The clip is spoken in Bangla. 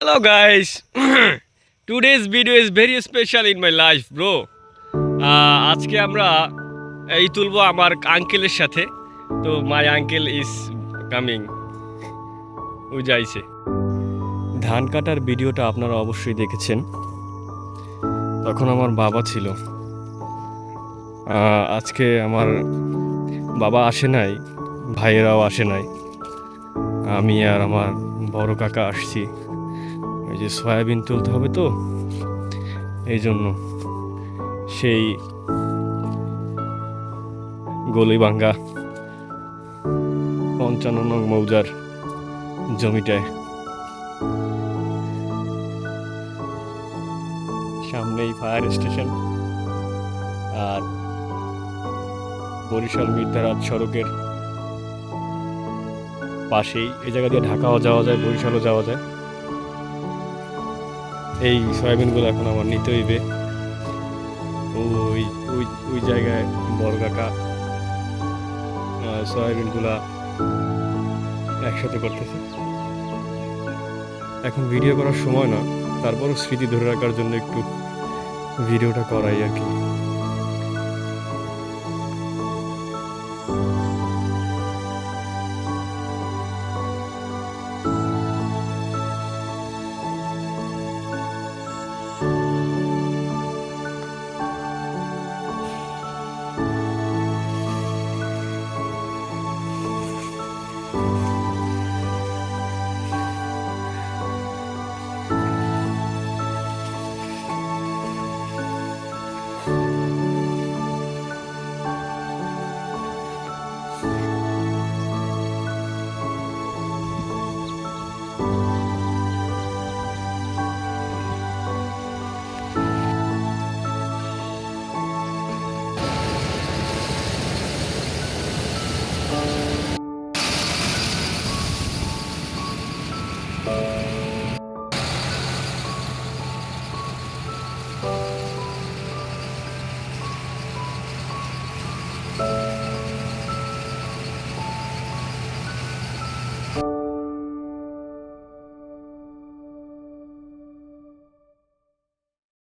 Hello guys, today's video is very special in my life bro. আহ, আজকে আমরা এই তুলবো আমার আঙ্কেলের সাথে। তো মাই আঙ্কেল ইজ কামিং ওই যাইছে। ধান কাটার ভিডিওটা আপনারা অবশ্যই দেখেছেন। তখন আমার বাবা ছিল। আজকে আমার বাবা আসে নাই ভাইয়েরাও আসে নাই। আমি আর আমার বড় কাকা আসছি। ওই যে সয়াবিন তুলতে হবে তো এই জন্য সেই গলিবাঙ্গা পঞ্চান্ন নং মৌজার জমিটায় সামনেই ফায়ার স্টেশন আর বরিশাল মির্দারাত সড়কের পাশেই, এই জায়গা দিয়ে ঢাকাও যাওয়া যায়, বরিশালও যাওয়া যায়। এই সয়াবিনগুলো এখন আমার নিতে হইবে। ওই ওই ওই জায়গায় বড় কাকা সয়াবিনগুলা একসাথে করতেছে। এখন ভিডিও করার সময় না, তারপরও স্মৃতি ধরে রাখার জন্য একটু ভিডিওটা করাই আর কি।